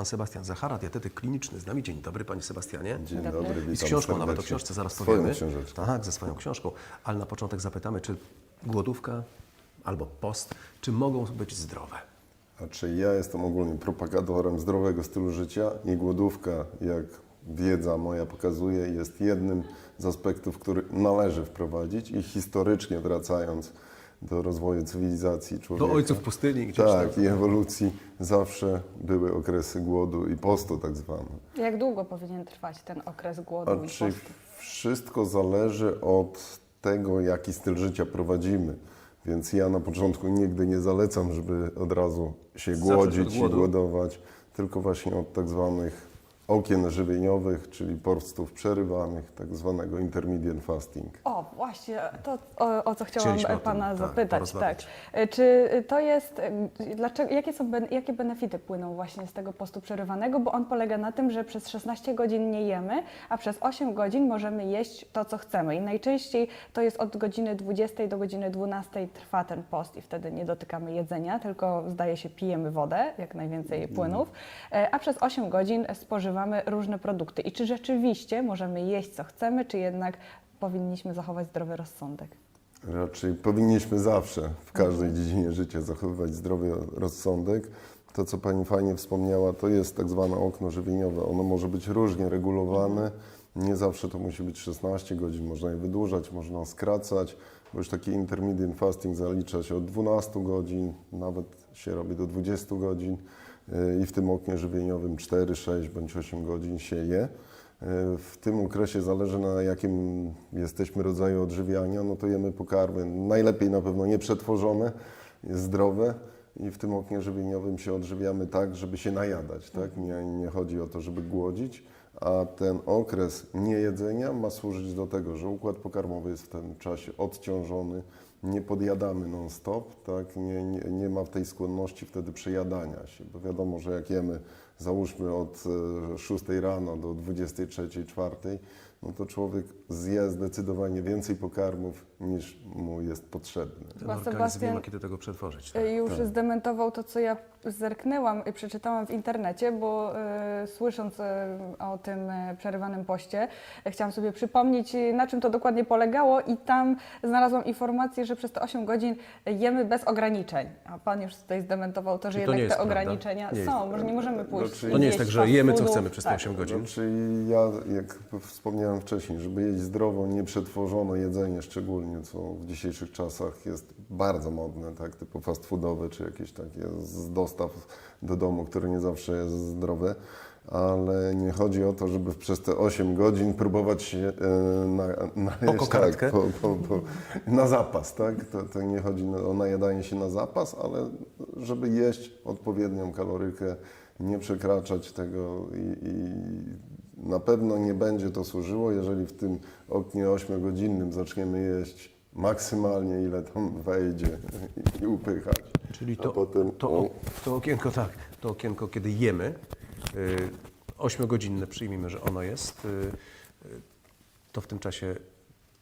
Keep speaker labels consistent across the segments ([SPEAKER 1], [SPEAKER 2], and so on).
[SPEAKER 1] pan Sebastian Zachara, dietetyk kliniczny z nami. Dzień dobry, panie Sebastianie.
[SPEAKER 2] Dzień
[SPEAKER 3] Dobry.
[SPEAKER 2] dobry, witam
[SPEAKER 1] I z książką nawet, o książce zaraz
[SPEAKER 2] Swoją
[SPEAKER 1] powiemy.
[SPEAKER 2] książeczką.
[SPEAKER 1] Tak, ze swoją książką. Ale na początek zapytamy, czy głodówka albo post, czy mogą być zdrowe?
[SPEAKER 2] Znaczy ja jestem ogólnie propagatorem zdrowego stylu życia i głodówka, jak wiedza moja pokazuje, jest jednym z aspektów, który należy wprowadzić i historycznie wracając do rozwoju cywilizacji człowieka.
[SPEAKER 1] Do ojców pustyni gdzieś
[SPEAKER 2] Tak,
[SPEAKER 1] tam.
[SPEAKER 2] i ewolucji zawsze były okresy głodu i postu tak zwane.
[SPEAKER 3] Jak długo powinien trwać ten okres głodu i
[SPEAKER 2] Znaczy
[SPEAKER 3] postu?
[SPEAKER 2] wszystko zależy od tego, jaki styl życia prowadzimy. Więc ja na początku nigdy nie zalecam, żeby od razu się głodzić i głodować, tylko właśnie od tak zwanych okien żywieniowych, czyli postów przerywanych, tak zwanego intermediate fasting.
[SPEAKER 3] O, właśnie, to o, o co chciałam
[SPEAKER 1] Chcieliśmy o tym,
[SPEAKER 3] Pana
[SPEAKER 1] tak,
[SPEAKER 3] zapytać. Tak.
[SPEAKER 1] porozmawiać.
[SPEAKER 3] E, Czy to jest, e, dlaczego, jakie, są, ben- jakie benefity płyną właśnie z tego postu przerywanego? Bo on polega na tym, że przez 16 godzin nie jemy, a przez 8 godzin możemy jeść to, co chcemy. I najczęściej to jest od godziny 20 do godziny 12 trwa ten post i wtedy nie dotykamy jedzenia, tylko zdaje się pijemy wodę, jak najwięcej płynów, E, a przez 8 godzin spożywamy różne produkty. I czy rzeczywiście możemy jeść, co chcemy, czy jednak powinniśmy zachować zdrowy rozsądek?
[SPEAKER 2] Raczej powinniśmy zawsze w każdej dziedzinie życia zachowywać zdrowy rozsądek. To, co Pani fajnie wspomniała, to jest tak zwane okno żywieniowe. Ono może być różnie regulowane. Nie zawsze to musi być 16 godzin. Można je wydłużać, można skracać, bo już taki intermediate fasting zalicza się od 12 godzin, nawet się robi do 20 godzin. I w tym oknie żywieniowym 4, 6 bądź 8 godzin się je. W tym okresie zależy na jakim jesteśmy rodzaju odżywiania, no to jemy pokarmy najlepiej na pewno nieprzetworzone, zdrowe i w tym oknie żywieniowym się odżywiamy tak, żeby się najadać, tak? Nie, nie chodzi o to, żeby głodzić, a ten okres niejedzenia ma służyć do tego, że układ pokarmowy jest w tym czasie odciążony, nie podjadamy non-stop, tak? nie, nie, nie ma tej skłonności wtedy przejadania się, bo wiadomo, że jak jemy załóżmy od e, 6 rano do 23, 4, no to człowiek zje zdecydowanie więcej pokarmów niż mu jest potrzebny.
[SPEAKER 1] Ten
[SPEAKER 3] Chyba
[SPEAKER 1] organizm nie ma kiedy tego przetworzyć. Tak?
[SPEAKER 3] Y, Już zdementował to, co ja zerknęłam i przeczytałam w internecie, bo y, słysząc y, o tym y, przerywanym poście, y, chciałam sobie przypomnieć, y, na czym to dokładnie polegało i tam znalazłam informację, że przez te 8 godzin jemy bez ograniczeń. A Pan już tutaj zdementował to, że
[SPEAKER 1] Czyli
[SPEAKER 3] jednak te
[SPEAKER 1] prawda?
[SPEAKER 3] ograniczenia
[SPEAKER 1] Nie
[SPEAKER 3] są,
[SPEAKER 1] jest.
[SPEAKER 3] może nie możemy pójść
[SPEAKER 1] To nie jest tak, że jemy co chcemy przez te
[SPEAKER 3] Tak.
[SPEAKER 1] 8 godzin.
[SPEAKER 2] Znaczy ja, jak wspomniałem wcześniej, żeby jeść zdrowo, nieprzetworzone jedzenie szczególnie, co w dzisiejszych czasach jest bardzo modne, tak, typu fast foodowe, czy jakieś takie z dostaw do domu, które nie zawsze jest zdrowe, ale nie chodzi o to, żeby przez te 8 godzin próbować się e, na, na,
[SPEAKER 1] kokardkę?
[SPEAKER 2] tak, po, po, po, na zapas, tak? To, to nie chodzi na- o najadanie się na zapas, ale żeby jeść odpowiednią kalorykę, nie przekraczać tego i, i na pewno nie będzie to służyło, jeżeli w tym oknie 8-godzinnym zaczniemy jeść maksymalnie ile tam wejdzie i, upychać.
[SPEAKER 1] Czyli to,
[SPEAKER 2] potem,
[SPEAKER 1] to, to okienko, tak, to okienko, kiedy jemy, y, ośmiogodzinne przyjmijmy, że ono jest, y, y, to w tym czasie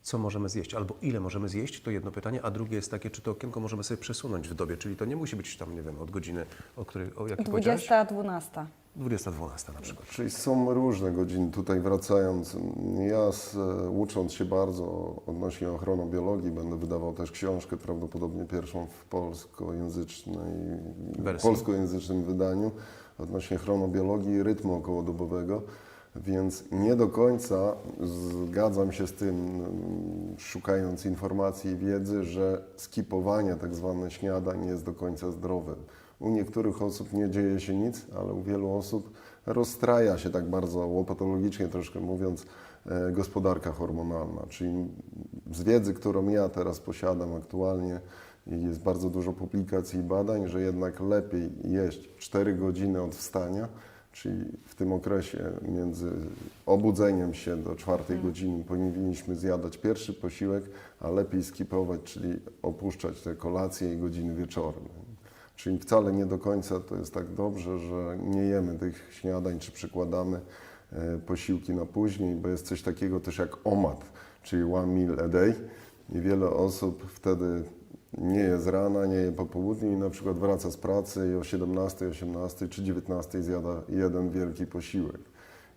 [SPEAKER 1] co możemy zjeść, albo ile możemy zjeść, to jedno pytanie, a drugie jest takie, czy to okienko możemy sobie przesunąć w dobie, czyli to nie musi być tam, nie wiem, od godziny, o której, o jakiej powiedziałeś?
[SPEAKER 3] 20, 12.
[SPEAKER 1] 20-12 na przykład.
[SPEAKER 2] Czyli są różne godziny. Tutaj wracając, ja z, e, ucząc się bardzo odnośnie chronobiologii, będę wydawał też książkę, prawdopodobnie pierwszą w polskojęzycznej,
[SPEAKER 1] Wersji.
[SPEAKER 2] polskojęzycznym wydaniu odnośnie chronobiologii i rytmu okołodobowego. Więc nie do końca zgadzam się z tym, szukając informacji i wiedzy, że skipowanie tak zwane śniadań jest do końca zdrowe. U niektórych osób nie dzieje się nic, ale u wielu osób rozstraja się tak bardzo łopatologicznie troszkę mówiąc e, gospodarka hormonalna. Czyli z wiedzy, którą ja teraz posiadam aktualnie jest bardzo dużo publikacji i badań, że jednak lepiej jeść 4 godziny od wstania, czyli w tym okresie między obudzeniem się do czwartej godziny powinniśmy zjadać pierwszy posiłek, a lepiej skipować, czyli opuszczać te kolacje i godziny wieczorne. Czyli wcale nie do końca to jest tak dobrze, że nie jemy tych śniadań, czy przykładamy e, posiłki na później, bo jest coś takiego też jak OMAD, czyli one meal a day i wiele osób wtedy nie je z rana, nie je po południu i na przykład wraca z pracy i o 17, 18 czy 19 zjada jeden wielki posiłek.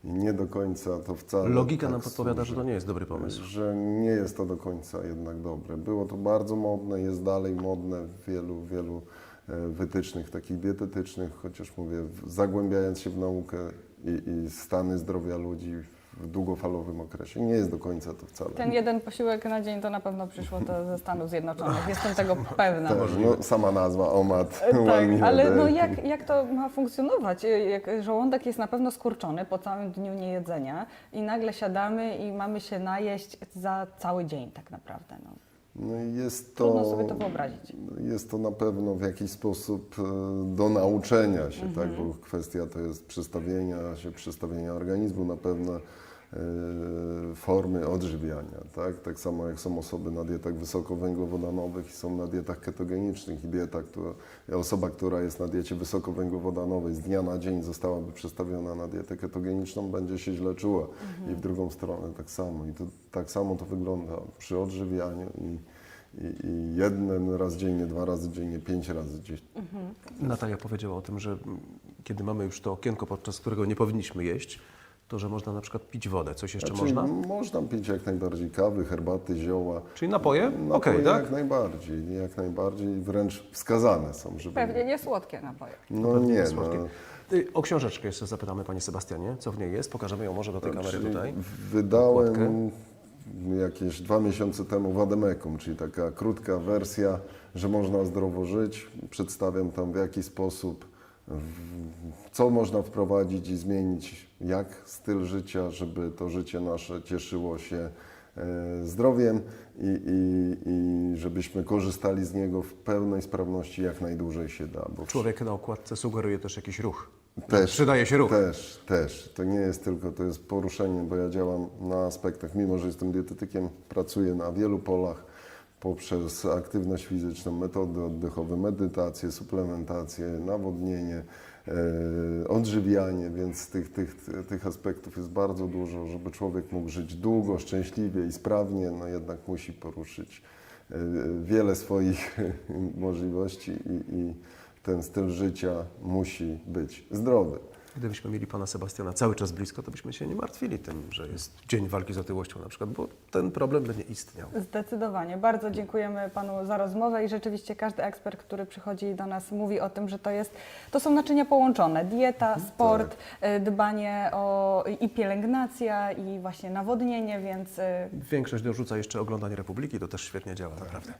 [SPEAKER 2] I nie do końca to wcale.
[SPEAKER 1] Logika
[SPEAKER 2] tak
[SPEAKER 1] nam podpowiada, że to nie jest dobry pomysł.
[SPEAKER 2] że nie jest to do końca jednak dobre. Było to bardzo modne, jest dalej modne w wielu, wielu e, wytycznych takich dietetycznych, chociaż mówię, zagłębiając się w naukę i, i stany zdrowia ludzi w długofalowym okresie. Nie jest do końca to wcale.
[SPEAKER 3] Ten jeden posiłek na dzień to na pewno przyszło to ze Stanów Zjednoczonych. Jestem tego pewna.
[SPEAKER 2] Też, no, sama nazwa OMAD,
[SPEAKER 3] Tak, ale no jak, jak to ma funkcjonować? Jak żołądek jest na pewno skurczony po całym dniu niejedzenia i nagle siadamy i mamy się najeść za cały dzień tak naprawdę. No.
[SPEAKER 2] No jest to,
[SPEAKER 3] Trudno sobie to wyobrazić.
[SPEAKER 2] Jest to na pewno w jakiś sposób e, do nauczenia się, tak?
[SPEAKER 3] Mhm.
[SPEAKER 2] bo kwestia to jest przestawienia się, przestawienia organizmu na pewne formy odżywiania. Tak? tak samo jak są osoby na dietach wysokowęglowodanowych i są na dietach ketogenicznych i dieta, która, osoba, która jest na diecie wysokowęglowodanowej z dnia na dzień zostałaby przestawiona na dietę ketogeniczną, będzie się źle czuła i w drugą stronę tak samo. I to, tak samo to wygląda przy odżywianiu i, i, i jeden raz dziennie, dwa razy dziennie, pięć razy dziennie.
[SPEAKER 1] Natalia powiedziała o tym, że kiedy mamy już to okienko, podczas którego nie powinniśmy jeść, to że można na przykład pić wodę. Coś jeszcze
[SPEAKER 2] Znaczy,
[SPEAKER 1] można?
[SPEAKER 2] Można pić jak najbardziej kawy, herbaty, zioła.
[SPEAKER 1] Czyli napoje? Okej,
[SPEAKER 2] Napoje
[SPEAKER 1] tak?
[SPEAKER 2] Jak najbardziej, jak najbardziej, wręcz wskazane są, żeby...
[SPEAKER 3] Pewnie nie słodkie napoje.
[SPEAKER 2] No
[SPEAKER 1] Pewnie
[SPEAKER 2] nie, no.
[SPEAKER 1] słodkie. Y, O książeczkę jeszcze zapytamy, Panie Sebastianie, co w niej jest. Pokażemy ją może do tej kamery
[SPEAKER 2] Czyli
[SPEAKER 1] tutaj.
[SPEAKER 2] Wydałem
[SPEAKER 1] Okładkę.
[SPEAKER 2] jakieś dwa miesiące temu Wademekum, czyli taka krótka wersja, że można zdrowo żyć. Przedstawiam tam w jaki sposób, co można wprowadzić i zmienić, jak styl życia, żeby to życie nasze cieszyło się e, zdrowiem i, i, i żebyśmy korzystali z niego w pełnej sprawności jak najdłużej się da. Bo
[SPEAKER 1] Człowiek na okładce sugeruje też jakiś ruch.
[SPEAKER 2] też,
[SPEAKER 1] Przydaje się ruch.
[SPEAKER 2] Też, też. To nie jest tylko, to jest poruszenie, bo ja działam na aspektach, mimo że jestem dietetykiem, pracuję na wielu polach poprzez aktywność fizyczną, metody oddechowe, medytację, suplementację, nawodnienie, e, odżywianie, więc tych, tych, tych aspektów jest bardzo dużo. Żeby człowiek mógł żyć długo, szczęśliwie i sprawnie, no jednak musi poruszyć e, wiele swoich możliwości i, i ten styl życia musi być zdrowy.
[SPEAKER 1] Gdybyśmy mieli Pana Sebastiana cały czas blisko, to byśmy się nie martwili tym, że jest dzień walki z otyłością na przykład, bo ten problem by nie istniał.
[SPEAKER 3] Zdecydowanie. Bardzo dziękujemy Panu za rozmowę i rzeczywiście każdy ekspert, który przychodzi do nas mówi o tym, że to jest, to są naczynia połączone. Dieta, sport, y, dbanie o i pielęgnacja i właśnie nawodnienie, więc y,
[SPEAKER 1] Większość dorzuca jeszcze oglądanie Republiki, to też świetnie działa, naprawdę.